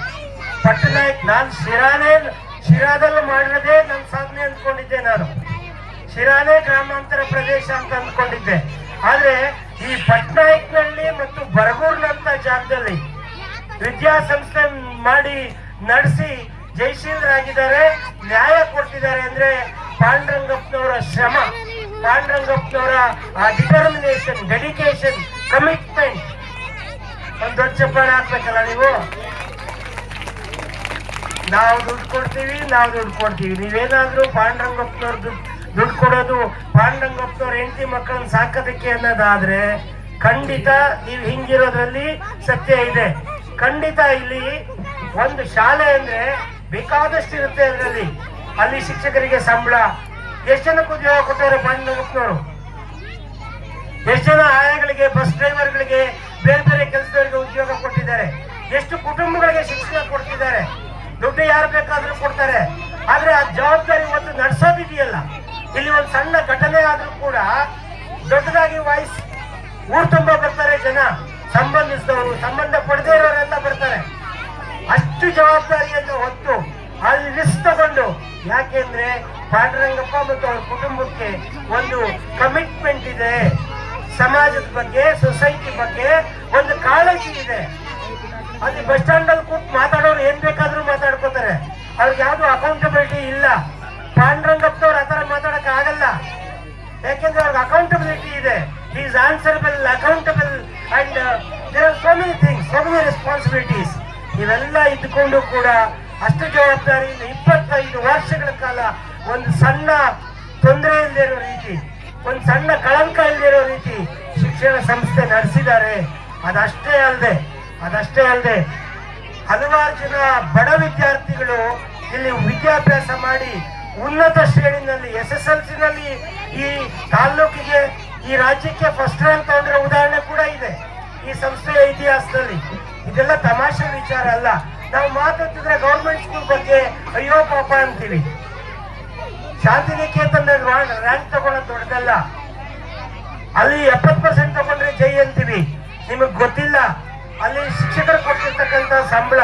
ಪಟ್ಟನಾಯಕ್ ನಾನು ಶಿರಾನೇ, ಶಿರಾದಲ್ಲಿ ಮಾಡಿರೋದೇ ನನ್ನ ಸಾಧನೆ ಅಂದ್ಕೊಂಡಿದ್ದೆ ನಾನು. ಶಿರಾನೇ ಗ್ರಾಮಾಂತರ ಪ್ರದೇಶ ಅಂತ ಅಂದ್ಕೊಂಡಿದ್ದೆ ಆದ್ರೆ ಈ ಪಟ್ನಾಯಕ್ನಲ್ಲಿ ಮತ್ತು ಬರಗೂರ್ನಂತ ಜಾಗದಲ್ಲಿ ವಿದ್ಯಾಸಂಸ್ಥೆ ಮಾಡಿ ನಡೆಸಿ ಜಯಶೀಲರಾಗಿದ್ದಾರೆ, ನ್ಯಾಯ ಕೊಡ್ತಿದ್ದಾರೆ ಅಂದ್ರೆ ಪಾಂಡುರಂಗಪ್ಪನವರ ಶ್ರಮ, ಪಾಂಡುರಂಗಪ್ಪನವರ ಆ ಡಿಟರ್ಮಿನೇಷನ್ ಡೆಡಿಕೇಶನ್ ಕಮಿಟ್ಮೆಂಟ್ ಒಂದು ದೊಡ್ಡ ಚಪ್ಪಾಳೆ ಹಾಕ್ಬೇಕಲ್ಲ ನೀವು? ನಾವು ದುಡ್ಡು ಕೊಡ್ತೀವಿ, ನಾವು ದುಡ್ಡು ಕೊಡ್ತೀವಿ. ನೀವೇನಾದ್ರೂ ಪಾಂಡುರಂಗಪ್ಪನವ್ರ ದುಡ್ಡು ದುಡ್ಡು ಕೊಡೋದು ಪಾಂಡುರಂಗಪ್ಪನವ್ರ ಹೆಂಡತಿ ಮಕ್ಕಳನ್ನ ಸಾಕೋದಕ್ಕೆ ಅನ್ನೋದಾದ್ರೆ ಖಂಡಿತ ನೀವು ಹಿಂಗಿರೋದ್ರಲ್ಲಿ ಸತ್ಯ ಇದೆ. ಖಂಡಿತ ಇಲ್ಲಿ ಒಂದು ಶಾಲೆ ಅಂದ್ರೆ ಬೇಕಾದಷ್ಟು ಇರುತ್ತೆ ಅದರಲ್ಲಿ. ಅಲ್ಲಿ ಶಿಕ್ಷಕರಿಗೆ ಸಂಬಳ. ಎಷ್ಟು ಜನಕ್ಕೆ ಉದ್ಯೋಗ ಕೊಟ್ಟವ್ರೆ ಪಾಂಡುರಂಗಪ್ಪನವರು ಎಷ್ಟು ಜನ ಆಯಾಗಳಿಗೆ ಬಸ್ ಡ್ರೈವರ್ಗಳಿಗೆ ಬೇರೆ ಬೇರೆ ಕೆಲಸದವರಿಗೆ ಉದ್ಯೋಗ ಕೊಟ್ಟಿದ್ದಾರೆ. ಎಷ್ಟು ಕುಟುಂಬಗಳಿಗೆ ಶಿಕ್ಷಣ ಕೊಡ್ತಿದ್ದಾರೆ. ದುಡ್ಡು ಯಾರು ಬೇಕಾದ್ರೂ ಕೊಡ್ತಾರೆ. ಆದ್ರೆ ಆ ಜವಾಬ್ದಾರಿ ಒಂದು ನಡ್ಸೋದಿದೆಯಲ್ಲ. ಇಲ್ಲಿ ಒಂದು ಸಣ್ಣ ಘಟನೆ ಆದ್ರೂ ಕೂಡ ದೊಡ್ಡದಾಗಿ ವಾಯ್ಸ್ ಊರ್ ತುಂಬ ಬರ್ತಾರೆ ಜನ. ಸಂಬಂಧಿಸಿದವರು ಸಂಬಂಧ ಪಡೆದೇ ಇರೋರೆಲ್ಲ ಬರ್ತಾರೆ. ಅಷ್ಟು ಜವಾಬ್ದಾರಿಯನ್ನು ಹೊತ್ತು ಅಲ್ಲಿ ಲಿಸ್ಟ್ ತಗೊಂಡು ಯಾಕೆಂದ್ರೆ ಪಾಂಡುರಂಗಪ್ಪ ಮತ್ತು ಅವ್ರ ಕುಟುಂಬಕ್ಕೆ ಒಂದು ಕಮಿಟ್ಮೆಂಟ್ ಇದೆ. ಸಮಾಜದ ಬಗ್ಗೆ ಸೊಸೈಟಿ ಬಗ್ಗೆ ಒಂದು ಕಾಳಜಿ ಇದೆ. ಅಲ್ಲಿ ಬಸ್ ಸ್ಟ್ಯಾಂಡ್ ಅಲ್ಲಿ ಕೂತ್ ಮಾತಾಡೋರು ಏನ್ ಬೇಕಾದ್ರೂ ಮಾತಾಡ್ಕೋತಾರೆ. ಅವ್ರಿಗೆ ಯಾವ್ದು ಅಕೌಂಟಬಿಲಿಟಿ ಇಲ್ಲ. ಪಾಂಡುರಂಗಪ್ಪನವ್ರು ಆತರ ಮಾತಾಡಕ್ ಆಗಲ್ಲ ಯಾಕೆಂದ್ರೆ ಅವ್ರಿಗೆ ಅಕೌಂಟಬಿಲಿಟಿ ಇದೆ. Is accountable, and uh, there are so many things, so many responsibilities ಇವೆಲ್ಲ ಇದ್ಕೊಂಡು ಕೂಡ ಅಷ್ಟು ಜವಾಬ್ದಾರಿಯಿಂದ ಇಪ್ಪತ್ತೈದು ವರ್ಷಗಳ ಕಾಲ ಒಂದು ಸಣ್ಣ ತೊಂದರೆ ಇಲ್ಲದೆ ಇರೋ ರೀತಿ ಒಂದು ಸಣ್ಣ ಕಳಂಕ ಇಲ್ಲದೆ ಇರೋ ರೀತಿ ಶಿಕ್ಷಣ ಸಂಸ್ಥೆ ನಡೆಸಿದ್ದಾರೆ. ಅದಷ್ಟೇ ಅಲ್ಲದೆ ಅದಷ್ಟೇ ಅಲ್ಲದೆ ಹಲವಾರು ಜನ ಬಡ ವಿದ್ಯಾರ್ಥಿಗಳು ಇಲ್ಲಿ ವಿದ್ಯಾಭ್ಯಾಸ ಮಾಡಿ ಉನ್ನತ ಶ್ರೇಣಿನಲ್ಲಿ ಎಸ್ ಎಸ್ ಎಲ್ ಸಿನಲ್ಲಿ ಈ ತಾಲ್ಲೂಕಿಗೆ ಈ ರಾಜ್ಯಕ್ಕೆ ಫಸ್ಟ್ ರ್ಯಾಂಕ್ ತಗೊಂಡ್ರೆ ಉದಾಹರಣೆ ಕೂಡ ಇದೆ. ಈ ಸಂಸ್ಥೆಯ ಇತಿಹಾಸದಲ್ಲಿ. ಇದೆಲ್ಲ ತಮಾಷೆ ವಿಚಾರ ಅಲ್ಲ. ನಾವು ಮಾತಾಡ್ತಿದ್ರೆ ಗೌರ್ಮೆಂಟ್ ಸ್ಕೂಲ್ ಬಗ್ಗೆ ಅಯ್ಯೋ ಪಾಪ ಅಂತೀವಿ. ಶಾಂತಿನಿಕೇತನ ರ್ಯಾಂಕ್ ತಗೊಳ್ಳೋದು ದೊಡ್ಡದಲ್ಲ. ಅಲ್ಲಿ ಎಪ್ಪತ್ ಪರ್ಸೆಂಟ್ ತಗೊಂಡ್ರೆ ಜೈ ಅಂತೀವಿ. ನಿಮಗ್ ಗೊತ್ತಿಲ್ಲ. ಅಲ್ಲಿ ಶಿಕ್ಷಕರು ಕೊಟ್ಟಿರ್ತಕ್ಕಂತ ಸಂಬಳ.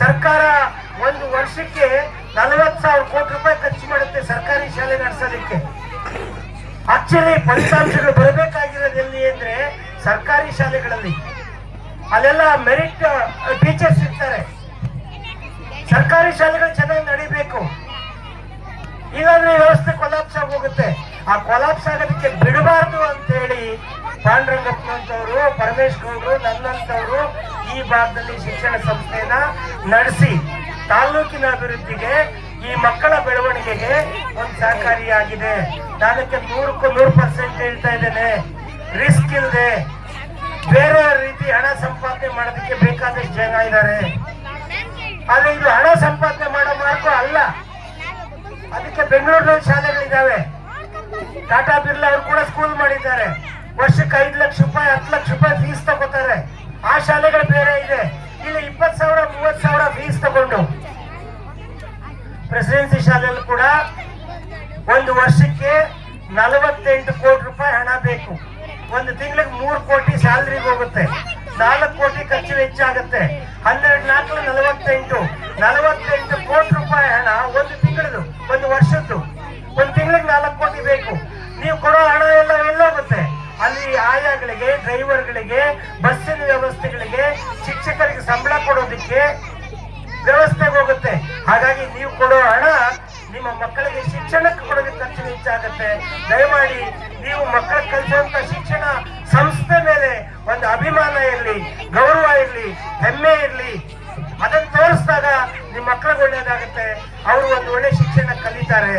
ಸರ್ಕಾರ ಒಂದು ವರ್ಷಕ್ಕೆ ನಲವತ್ ಸಾವಿರ ಕೋಟಿ ರೂಪಾಯಿ ಖರ್ಚು ಮಾಡುತ್ತೆ ಸರ್ಕಾರಿ ಶಾಲೆ ನಡೆಸೋದಕ್ಕೆ. ಆಕ್ಚುಲಿ ಫಲಿತಾಂಶಗಳು ಬರಬೇಕಾಗಿರೋದು ಎಲ್ಲಿ ಅಂದ್ರೆ ಸರ್ಕಾರಿ ಶಾಲೆಗಳಲ್ಲಿ. ಅಲ್ಲೆಲ್ಲ ಮೆರಿಟ್ ಟೀಚರ್ಸ್ ಇರ್ತಾರೆ. ಸರ್ಕಾರಿ ಶಾಲೆಗಳು ಚೆನ್ನಾಗಿ ನಡಿಬೇಕು. ಇಲ್ಲಾಂದ್ರೆ ವ್ಯವಸ್ಥೆ ಕೊಲಾಪ್ಸ್ ಹೋಗುತ್ತೆ ಆ ಕೊಲಾಪ್ಸ್ ಆಗೋದಕ್ಕೆ ಬಿಡಬಾರ್ದು ಅಂತ ಹೇಳಿ ಪಾಂಡುರಂಗಪ್ಪನಂತವರು, ಪರಮೇಶ್ ಗೌಡರು, ನನ್ನಂತವರು ಈ ಭಾಗದಲ್ಲಿ ಶಿಕ್ಷಣ ಸಂಸ್ಥೆಯನ್ನ ನಡೆಸಿ ತಾಲ್ಲೂಕಿನ ಅಭಿವೃದ್ಧಿಗೆ ಈ ಮಕ್ಕಳ ಬೆಳವಣಿಗೆಗೆ ಒಂದು ಸಹಕಾರಿಯಾಗಿದೆ. ನಾನಕ್ಕೆ ನೂರಕ್ಕೂ ನೂರು ಪರ್ಸೆಂಟ್ ಹೇಳ್ತಾ ಇದ್ದೇನೆ. ರಿಸ್ಕ್ ಇಲ್ಲದೆ ಬೇರೆ ರೀತಿ ಹಣ ಸಂಪಾದನೆ ಮಾಡೋದಕ್ಕೆ ಬೇಕಾದಷ್ಟು ಜನ ಇದ್ದಾರೆ. ಆದ್ರೆ ಇದು ಹಣ ಸಂಪಾದನೆ ಮಾಡೋ ಮಾರ್ಗ ಅಲ್ಲ. ಅದಕ್ಕೆ ಬೆಂಗಳೂರಿನಲ್ಲಿ ಶಾಲೆಗಳಿದ್ದಾವೆ. ಟಾಟಾ ಬಿರ್ಲಾ ಅವರು ಕೂಡ ಸ್ಕೂಲ್ ಮಾಡಿದ್ದಾರೆ. ವರ್ಷಕ್ಕೆ ಐದು ಲಕ್ಷ ರೂಪಾಯಿ, ಹತ್ತು ಲಕ್ಷ ರೂಪಾಯಿ ಫೀಸ್ ತಗೋತಾರೆ. ಆ ಶಾಲೆಗಳು ಬೇರೆ ಇದೆ. ಇಲ್ಲಿ ಇಪ್ಪತ್ತು ಸಾವಿರ, ಮೂವತ್ತು ಸಾವಿರ ಫೀಸ್ ತಗೊಂಡು ಪ್ರೆಸಿಡೆನ್ಸಿ ಶಾಲೆಯಲ್ಲಿ ಕೂಡ ಒಂದು ವರ್ಷಕ್ಕೆ ನಲವತ್ತೆಂಟು ಕೋಟಿ ರೂಪಾಯಿ ಹಣ ಬೇಕು. ಒಂದು ತಿಂಗಳಿಗೆ ಮೂರು ಕೋಟಿ ಸ್ಯಾಲ್ರಿಗೆ ಹೋಗುತ್ತೆ. ನಾಲ್ಕು ಕೋಟಿ ಖರ್ಚು ಹೆಚ್ಚಾಗುತ್ತೆ ಹನ್ನೆರಡು ನಾಲ್ಕು ನಲವತ್ತೆಂಟು. ನಲವತ್ತೆಂಟು ಕೋಟಿ ರೂಪಾಯಿ ಹಣ ಒಂದು ತಿಂಗಳದು, ಒಂದು ವರ್ಷದ್ದು. ಒಂದು ತಿಂಗಳಿಗೆ ನಾಲ್ಕು ಕೋಟಿ ಬೇಕು. ನೀವು ಕೊಡೋ ಹಣ ಎಲ್ಲ ಎಲ್ಲೋಗುತ್ತೆ. ಅಲ್ಲಿ ಆಯಾಗಳಿಗೆ, ಡ್ರೈವರ್ಗಳಿಗೆ, ಬಸ್ಸಿನ ವ್ಯವಸ್ಥೆಗಳಿಗೆ, ಶಿಕ್ಷಕರಿಗೆ ಸಂಬಳ ಕೊಡೋದಕ್ಕೆ ವ್ಯವಸ್ಥೆಗೆ ಹೋಗುತ್ತೆ. ಹೆಚ್ಚಾಗುತ್ತೆ ದಯಮಾಡಿ ನೀವು ಮಕ್ಕಳ ಕಲಿಸುವಂತ ಶಿಕ್ಷಣ ಸಂಸ್ಥೆ ಮೇಲೆ ಒಂದು ಅಭಿಮಾನ ಇರಲಿ, ಗೌರವ ಇರಲಿ, ಹೆಮ್ಮೆ ಇರಲಿ. ಅದನ್ನ ತೋರಿಸಿದಾಗ ನಿಮ್ಮ ಮಕ್ಕಳಿಗೆ ಒಳ್ಳೇದಾಗುತ್ತೆ. ಅವರು ಒಂದು ಒಳ್ಳೆ ಶಿಕ್ಷಣ ಕಲಿತಾರೆ.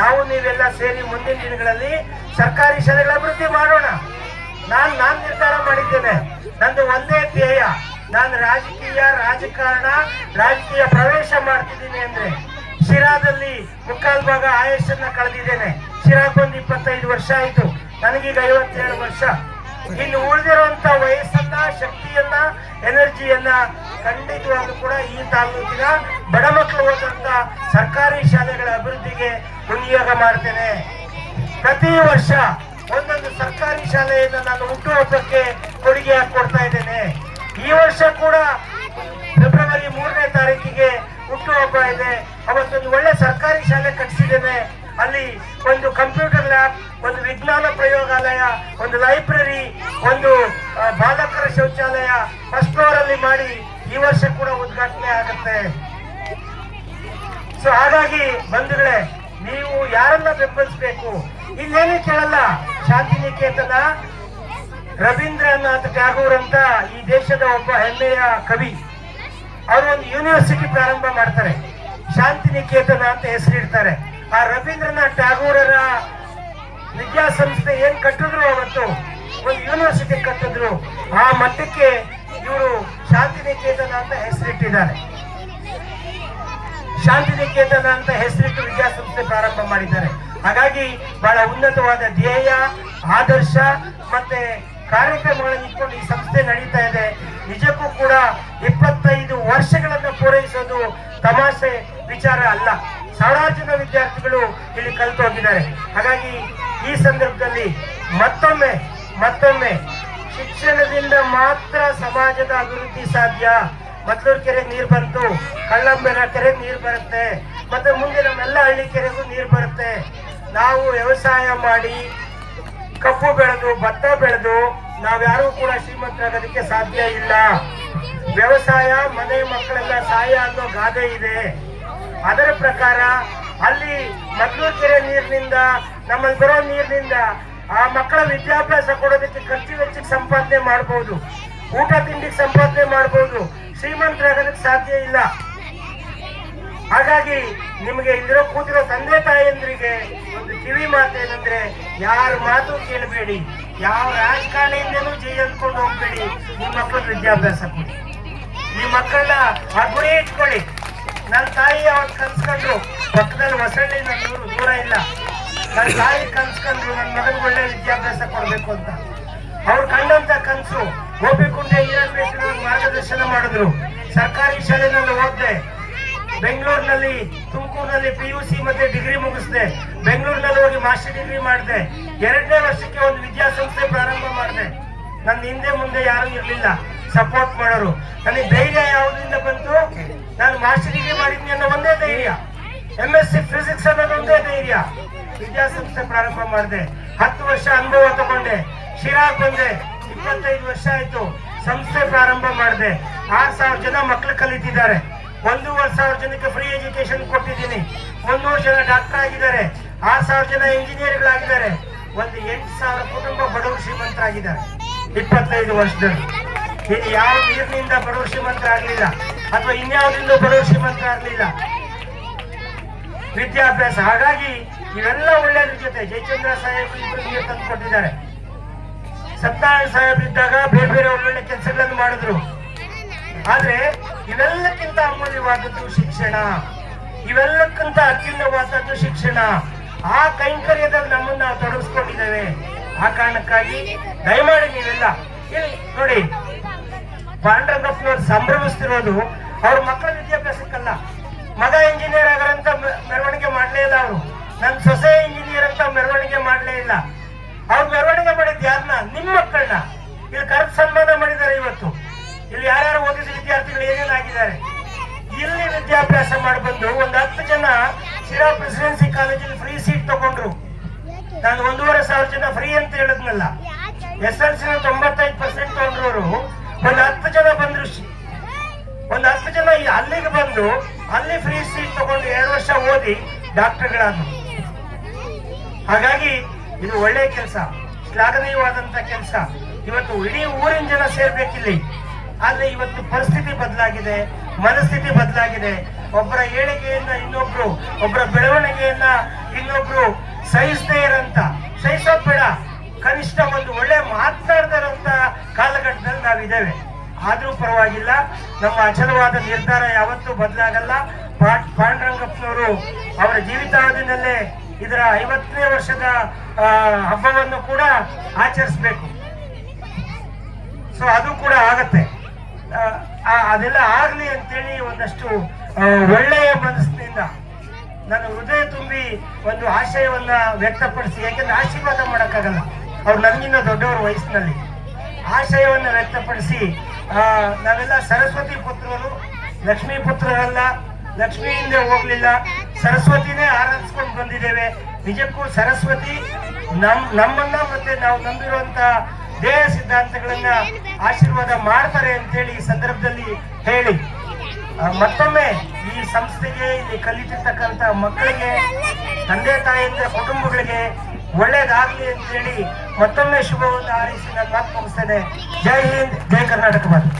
ನಾವು ನೀವೆಲ್ಲ ಸೇರಿ ಮುಂದಿನ ದಿನಗಳಲ್ಲಿ ಸರ್ಕಾರಿ ಶಾಲೆಗಳ ಅಭಿವೃದ್ಧಿ ಮಾಡೋಣ. ನಾನು ನಾನು ನಿರ್ಧಾರ ಮಾಡಿದ್ದೇನೆ. ನಂದು ಒಂದೇ ಧ್ಯೇಯ. ನಾನು ರಾಜಕೀಯ ರಾಜಕಾರಣ, ರಾಜಕೀಯ ಪ್ರವೇಶ ಮಾಡ್ತಿದ್ದೀನಿ ಅಂದ್ರೆ ಶಿರಾದಲ್ಲಿ ಮುಕ್ಕಾಲ್ ಭಾಗ ಆಯಸ್ಸನ್ನ ಕಳೆದಿದ್ದೇನೆ. ಶಿರಾಕ್ ಬಂದು ಇಪ್ಪತ್ತೈದು ವರ್ಷ ಆಯ್ತು. ನನಗೀಗ ಐವತ್ತೇಳು ವರ್ಷ. ಇನ್ನು ಉಳಿದಿರುವಂತ ವಯಸ್ಸನ್ನ, ಶಕ್ತಿಯನ್ನ, ಎನರ್ಜಿಯನ್ನ ಖಂಡಿತವಾಗೂ ಕೂಡ ಈ ತಾಲೂಕಿನ ಬಡ ಮಕ್ಕಳು ಓದಂತ ಸರ್ಕಾರಿ ಶಾಲೆಗಳ ಅಭಿವೃದ್ಧಿಗೆ ವಿನಿಯೋಗ ಮಾಡ್ತೇನೆ. ಪ್ರತಿ ವರ್ಷ ಒಂದೊಂದು ಸರ್ಕಾರಿ ಶಾಲೆಯನ್ನ ನಾನು ಹುಟ್ಟುಹಬ್ಬಕ್ಕೆ ಕೊಡುಗೆ ಕೊಡ್ತಾ ಇದ್ದೇನೆ. ಈ ವರ್ಷ ಕೂಡ ಫೆಬ್ರವರಿ ಮೂರನೇ ತಾರೀಕಿಗೆ ಹುಟ್ಟುಹಬ್ಬ ಇದೆ ಅವತ್ತೊಂದು ಒಳ್ಳೆ ಸರ್ಕಾರಿ ಶಾಲೆ ಕಟ್ಟಿಸಿದ್ದೇನೆ ಅಲ್ಲಿ ಒಂದು ಕಂಪ್ಯೂಟರ್ ಲ್ಯಾಬ್, ಒಂದು ವಿಜ್ಞಾನ ಪ್ರಯೋಗಾಲಯ, ಒಂದು ಲೈಬ್ರರಿ, ಒಂದು ಬಾಲಕರ ಶೌಚಾಲಯ ಫಸ್ಟ್ ಫ್ಲೋರ್ ಅಲ್ಲಿ ಮಾಡಿ ಈ ವರ್ಷ ಕೂಡ ಉದ್ಘಾಟನೆ ಆಗುತ್ತೆ. ಸೊ ಹಾಗಾಗಿ ಬಂಧುಗಳೇ, ನೀವು ಯಾರನ್ನ ಬೆಂಬಲಿಸಬೇಕು? ಇಲ್ಲೇನು ಕೇಳಲ್ಲ? ಶಾಂತಿನಿಕೇತನ, ರವೀಂದ್ರನಾಥ್ ಟ್ಯಾಗೂರ್ ಅಂತ ಈ ದೇಶದ ಒಬ್ಬ ಹೆಮ್ಮೆಯ ಕವಿ. ಅವರು ಒಂದು ಯೂನಿವರ್ಸಿಟಿ ಪ್ರಾರಂಭ ಮಾಡ್ತಾರೆ. ಶಾಂತಿನಿಕೇತನ ಅಂತ ಹೆಸರಿಡ್ತಾರೆ ಆ ರವೀಂದ್ರನಾಥ್ ಟ್ಯಾಗೂರರ ವಿದ್ಯಾಸಂಸ್ಥೆ ಏನ್ ಕಟ್ಟಿದ್ರು ಅವತ್ತು? ಒಂದು ಯೂನಿವರ್ಸಿಟಿ ಕಟ್ಟಿದ್ರು. ಆ ಮಟ್ಟಕ್ಕೆ ಇವರು ಶಾಂತಿನಿಕೇತನ ಅಂತ ಹೆಸರಿಟ್ಟಿದ್ದಾರೆ. ಶಾಂತಿನಿಕೇತನ ಅಂತ ಹೆಸರಿಟ್ಟು ವಿದ್ಯಾಸಂಸ್ಥೆ ಪ್ರಾರಂಭ ಮಾಡಿದ್ದಾರೆ. ಹಾಗಾಗಿ ಬಹಳ ಉನ್ನತವಾದ ಧ್ಯೇಯ, ಆದರ್ಶ ಮತ್ತೆ ಕಾರ್ಯಕ್ರಮಗಳನ್ನು ಇಟ್ಕೊಂಡು ಈ ಸಂಸ್ಥೆ ನಡೀತಾ ಇದೆ. ನಿಜಕ್ಕೂ ಕೂಡ ಇಪ್ಪತ್ತೈದು ವರ್ಷಗಳನ್ನು ಪೂರೈಸೋದು ತಮಾಷೆ ವಿಚಾರ ಅಲ್ಲ. ಸಾವಿರಾರು ಜನ ವಿದ್ಯಾರ್ಥಿಗಳು ಇಲ್ಲಿ ಕಲಿತು ಹೋಗಿದ್ದಾರೆ. ಹಾಗಾಗಿ ಈ ಸಂದರ್ಭದಲ್ಲಿ ಮತ್ತೊಮ್ಮೆ ಮತ್ತೊಮ್ಮೆ ಶಿಕ್ಷಣದಿಂದ ಮಾತ್ರ ಸಮಾಜದ ಅಭಿವೃದ್ಧಿ ಸಾಧ್ಯ? ಮದ್ಲೂರು ಕೆರೆಗೆ ನೀರು ಬಂತು, ಕಳ್ಳಂಬೆನ ಕೆರೆಗೆ ನೀರು ಬರುತ್ತೆ, ಮತ್ತೆ ಮುಂದೆ ನಮ್ಮೆಲ್ಲ ಹಳ್ಳಿ ಕೆರೆಗೂ ನೀರು ಬರುತ್ತೆ. ನಾವು ವ್ಯವಸಾಯ ಮಾಡಿ ಕಬ್ಬು ಬೆಳೆದು, ಭತ್ತ ಬೆಳೆದು ನಾವ್ಯಾರೂ ಕೂಡ ಶ್ರೀಮಂತರಾಗೋದಕ್ಕೆ ಸಾಧ್ಯ ಇಲ್ಲ. ವ್ಯವಸಾಯ ಮನೆ ಮಕ್ಕಳೆಲ್ಲ ಸಾಯ ಅನ್ನೋ ಗಾದೆ ಇದೆ. ಅದರ ಪ್ರಕಾರ ಅಲ್ಲಿ ಮದ್ಲು ಕೆರೆ ನೀರಿನಿಂದ, ನಮ್ಮಲ್ಲಿ ಬರೋ ನೀರಿನಿಂದ ಆ ಮಕ್ಕಳ ವಿದ್ಯಾಭ್ಯಾಸ ಕೊಡೋದಕ್ಕೆ ಖರ್ಚು ವೆಚ್ಚಕ್ಕೆ ಸಂಪಾದನೆ ಮಾಡಬಹುದು ಊಟ ತಿಂಡಿಗೆ ಸಂಪಾದನೆ ಮಾಡಬಹುದು ಶ್ರೀಮಂತರಾಗೋದಕ್ಕೆ ಸಾಧ್ಯ ಇಲ್ಲ. ಹಾಗಾಗಿ ನಿಮಗೆ ಇಲ್ಲಿರೋ ಕೂತಿರೋ ತಂದೆ ತಾಯಿಯಂದ್ರಿಗೆ ಒಂದು ಕಿವಿ ಮಾತೇನಂದ್ರೆ ಯಾರ ಮಾತು ಕೇಳಬೇಡಿ, ಯಾವ ರಾಜಕಾರಣಿಯಿಂದನೂ ಜೈ ಅಂದ್ಕೊಂಡು ಹೋಗ್ಬೇಡಿ ನಿಮ್ಮ ಮಕ್ಕಳ ವಿದ್ಯಾಭ್ಯಾಸ ಕೊಡಿ. ನಿಮ್ಮ ಮಕ್ಕಳನ್ನ ಆ ಇಟ್ಕೊಳ್ಳಿ. ನನ್ನ ತಾಯಿ ಅವ್ರು ಕನ್ಸ್ಕೊಂಡ್ರು, ಪಕ್ಕದಲ್ಲಿ ಹೊಸಳ್ಳಿ ನನ್ನ ದೂರ ಇಲ್ಲ. ನನ್ನ ತಾಯಿ ಕನ್ಸ್ಕೊಂಡ್ರು ನನ್ನ ಮಗನಿಗೆ ಒಳ್ಳೆ ವಿದ್ಯಾಭ್ಯಾಸ ಕೊಡಬೇಕು ಅಂತ. ಅವ್ರು ಕಂಡಂತ ಕನಸು ಗೋಪಿಕುಂಡೆ ಈರಣ್ಮೇಶ್ವರ ಮಾರ್ಗದರ್ಶನ ಮಾಡಿದ್ರು. ಸರ್ಕಾರಿ ಶಾಲೆನಲ್ಲಿ ಓದ್ದೆ. ಬೆಂಗಳೂರಿನಲ್ಲಿ, ತುಮಕೂರಿನಲ್ಲಿ ಪಿ ಯು ಸಿ ಮತ್ತೆ ಡಿಗ್ರಿ ಮುಗಿಸಿದೆ. ಬೆಂಗಳೂರಿನಲ್ಲಿ ಹೋಗಿ ಮಾಸ್ಟರ್ ಡಿಗ್ರಿ ಮಾಡಿದೆ. ಎರಡನೇ ವರ್ಷಕ್ಕೆ ಒಂದು ವಿದ್ಯಾಸಂಸ್ಥೆ ಪ್ರಾರಂಭ ಮಾಡಿದೆ. ನನ್ನ ಹಿಂದೆ ಮುಂದೆ ಯಾರು ಇರಲಿಲ್ಲ. ಸಪೋರ್ಟ್ ಮಾಡೋರು. ನನಗೆ ಧೈರ್ಯ ಯಾವುದರಿಂದ ಬಂತು? ನಾನು ಮಾಸ್ಟರ್ ಡಿಗ್ರಿ ಮಾಡಿದ್ನಿ ಅನ್ನೋ ಒಂದೇ ಧೈರ್ಯ. ಎಂ ಎಸ್ ಸಿ ಫಿಸಿಕ್ಸ್ ಅನ್ನೋದು ಒಂದೇ ಧೈರ್ಯ. ವಿದ್ಯಾಸಂಸ್ಥೆ ಪ್ರಾರಂಭ ಮಾಡಿದೆ. ಹತ್ತು ವರ್ಷ ಅನುಭವ ತಗೊಂಡೆ. ಶಿರಾಗ್ ಬಂದೆ. ಇಪ್ಪತ್ತೈದು ವರ್ಷ ಆಯ್ತು. ಸಂಸ್ಥೆ ಪ್ರಾರಂಭ ಮಾಡಿದೆ. ಆರ್ ಸಾವಿರ ಜನ ಮಕ್ಕಳು ಕಲಿತಿದ್ದಾರೆ. ಒಂದೂವರೆ ಸಾವಿರ ಜನಕ್ಕೆ ಫ್ರೀ ಎಜುಕೇಶನ್ ಕೊಟ್ಟಿದ್ದೀನಿ. ಮುನ್ನೂರು ಜನ ಡಾಕ್ಟರ್ ಆಗಿದ್ದಾರೆ, ಆರು ಸಾವಿರ ಜನ ಇಂಜಿನಿಯರ್ಗಳಾಗಿದ್ದಾರೆ ಒಂದು ಎಂಟು ಸಾವಿರ ಕುಟುಂಬ ಬಡವರು ಶ್ರೀಮಂತರಾಗಿದ್ದಾರೆ. ಇಪ್ಪತ್ತೈದು ವರ್ಷದಲ್ಲಿ. ಇದು ಯಾವ ನೀರಿನಿಂದ ಬಡವರು ಶ್ರೀಮಂತರಾಗಲಿಲ್ಲ, ಅಥವಾ ಇನ್ಯಾವುದರಿಂದ ಬಡವರು ಶ್ರೀಮಂತರಾಗಲಿಲ್ಲ. ವಿದ್ಯಾಭ್ಯಾಸ. ಹಾಗಾಗಿ ಇವೆಲ್ಲ ಒಳ್ಳೆಯದ್ರ ಜೊತೆ ಜಯಚಂದ್ರ ಸಾಹೇಬ್ ಇಬ್ಬರು ನೀರು ತಂದು ಕೊಟ್ಟಿದ್ದಾರೆ. ಸತ್ಯನಾರಾಯಣ ಸಾಹೇಬ್ ಇದ್ದಾಗ ಬೇರೆ ಬೇರೆ ಒಳ್ಳೊಳ್ಳೆ ಕೆಲಸಗಳನ್ನು ಮಾಡಿದ್ರು. ಆದ್ರೆ ಇವೆಲ್ಲಕ್ಕಿಂತ ಅಮೂಲ್ಯವಾದದ್ದು ಶಿಕ್ಷಣ. ಇವೆಲ್ಲಕ್ಕಿಂತ ಅತ್ಯುನ್ನವಾದದ್ದು ಶಿಕ್ಷಣ. ಆ ಕೈಂಕರ್ಯದಲ್ಲಿ ನಮ್ಮನ್ನ ತೊಡಗಿಸ್ಕೊಂಡಿದ್ದೇವೆ. ಆ ಕಾರಣಕ್ಕಾಗಿ ದಯಮಾಡಿ ನೀವೆಲ್ಲ ಇಲ್ಲಿ ನೋಡಿ, ಪಾಂಡ್ರಂಗಪ್ಪನವ್ರು ಸಂಭ್ರಮಿಸ್ತಿರೋದು ಅವ್ರ ಮಕ್ಕಳ ವಿದ್ಯಾಭ್ಯಾಸಕ್ಕಲ್ಲ. ಮಗ ಇಂಜಿನಿಯರ್ ಆಗರಂತ ಮೆರವಣಿಗೆ ಮಾಡಲೇ ಇಲ್ಲ ಅವರು. ನನ್ನ ಸೊಸೆ ಇಂಜಿನಿಯರ್ ಅಂತ ಮೆರವಣಿಗೆ ಮಾಡಲೇ ಇಲ್ಲ. ಅವ್ರು ಮೆರವಣಿಗೆ ಮಾಡಿದ್ ಯಾರನ್ನ ನಿಮ್ಮ ಮಕ್ಕಳನ್ನ ಇಲ್ಲಿ ಕರೆಕ್ಟ್ ಸನ್ಮಾನ ಮಾಡಿದ್ದಾರೆ ಇವತ್ತು. ಇಲ್ಲಿ ಯಾರ್ಯಾರು ಓದಿದ ವಿದ್ಯಾರ್ಥಿಗಳು ಏನೇನಾಗಿದ್ದಾರೆ ಇಲ್ಲಿ ವಿದ್ಯಾಭ್ಯಾಸ ಮಾಡಿ ಬಂದು ಒಂದು ಹತ್ತು ಜನ ಶಿರಾ ಪ್ರೆಸಿಡೆನ್ಸಿ ಕಾಲೇಜಲ್ಲಿ ಫ್ರೀ ಸೀಟ್ ತಗೊಂಡ್ರು. ನಾನು ಒಂದೂವರೆ ಸಾವಿರ ಜನ ಫ್ರೀ ಅಂತ ಹೇಳಿದ್ನಲ್ಲ. ಎಸ್ ಎಲ್ ಸಿ ತೊಂಬತ್ತೈದು ಪರ್ಸೆಂಟ್ ತಗೊಂಡ್ರವರು. ಒಂದು ಹತ್ತು ಜನ ಬಂದ್ರು ಒಂದ್ ಹತ್ತು ಜನ ಅಲ್ಲಿಗೆ ಬಂದು ಅಲ್ಲಿ ಫ್ರೀ ಸೀಟ್ ತಗೊಂಡು ಎರಡು ವರ್ಷ ಓದಿ ಡಾಕ್ಟರ್ಗಳಾದ್ರು. ಹಾಗಾಗಿ ಇದು ಒಳ್ಳೆಯ ಕೆಲಸ. ಶ್ಲಾಘನೀಯವಾದಂತ ಕೆಲಸ. ಇವತ್ತು ಇಡೀ ಊರಿನ ಜನ ಸೇರ್ಬೇಕಿಲ್ಲಿ. ಆದ್ರೆ ಇವತ್ತು ಪರಿಸ್ಥಿತಿ ಬದಲಾಗಿದೆ, ಮನಸ್ಥಿತಿ ಬದಲಾಗಿದೆ. ಒಬ್ಬರ ಏಳಿಗೆಯನ್ನ ಇನ್ನೊಬ್ರು, ಒಬ್ಬರ ಬೆಳವಣಿಗೆಯನ್ನ ಇನ್ನೊಬ್ರು ಸಹಿಸದೇ ಇರಂತ ಸಹಿಸೋದ್ ಬೇಡ, ಕನಿಷ್ಠ ಒಂದು ಒಳ್ಳೆ ಮಾತನಾಡ್ತಾರಂತ ಕಾಲಘಟ್ಟದಲ್ಲಿ ನಾವಿದ್ದೇವೆ. ಆದ್ರೂ ಪರವಾಗಿಲ್ಲ, ನಮ್ಮ ಅಚಲವಾದ ನಿರ್ಧಾರ ಯಾವತ್ತೂ ಬದಲಾಗಲ್ಲ. ಪಾಂಡುರಂಗಪ್ಪನವರು ಅವರ ಜೀವಿತಾವಧಿನಲ್ಲೇ ಇದರ ಐವತ್ತನೇ ವರ್ಷದ ಹಬ್ಬವನ್ನು ಕೂಡ ಆಚರಿಸ್ಬೇಕು. ಸೊ ಅದು ಕೂಡ ಆಗತ್ತೆ. ಅದೆಲ್ಲ ಆಗ್ಲಿ ಅಂತೇಳಿ ಒಂದಷ್ಟು ಒಳ್ಳೆಯ ಮನಸ್ಸಿನಿಂದ ನನ್ನ ಹೃದಯ ತುಂಬಿ ಒಂದು ಆಶಯವನ್ನ ವ್ಯಕ್ತಪಡಿಸಿ, ಯಾಕೆಂದ್ರೆ ಆಶೀರ್ವಾದ ಮಾಡೋಕ್ಕಾಗಲ್ಲ. ಅವ್ರು ನನಗಿನ್ನ ದೊಡ್ಡವರ ವಯಸ್ಸಿನಲ್ಲಿ. ಆಶಯವನ್ನ ವ್ಯಕ್ತಪಡಿಸಿ ನಾವೆಲ್ಲ ಸರಸ್ವತಿ ಪುತ್ರರು, ಲಕ್ಷ್ಮೀ ಪುತ್ರರಲ್ಲ ಲಕ್ಷ್ಮಿಯಿಂದ ಹೋಗ್ಲಿಲ್ಲ, ಸರಸ್ವತಿನೇ ಆರಾಧಿಸ್ಕೊಂಡು ಬಂದಿದ್ದೇವೆ. ನಿಜಕ್ಕೂ ಸರಸ್ವತಿ ನಮ್, ನಮ್ಮನ್ನ ಮತ್ತೆ ನಾವು ನಂಬಿರುವಂತ ದೇಹ ಸಿದ್ಧಾಂತಗಳನ್ನ ಆಶೀರ್ವಾದ ಮಾಡ್ತಾರೆ ಅಂತೇಳಿ ಈ ಸಂದರ್ಭದಲ್ಲಿ ಹೇಳಿ. ಮತ್ತೊಮ್ಮೆ ಈ ಸಂಸ್ಥೆಗೆ ಇಲ್ಲಿ ಕಲಿತಿರ್ತಕ್ಕಂಥ ಮಕ್ಕಳಿಗೆ ತಂದೆ ತಾಯಿಯಿಂದ ಕುಟುಂಬಗಳಿಗೆ ಒಳ್ಳೇದಾಗ್ಲಿ ಅಂತ ಹೇಳಿ ಮತ್ತೊಮ್ಮೆ ಶುಭವನ್ನು ಹಾರೈಸಿ ನಾನು ಮಾತು ಮುಗಿಸ್ತೇನೆ. ಜೈ ಹಿಂದ್ ಜೈ ಕರ್ನಾಟಕ ಮಾತು.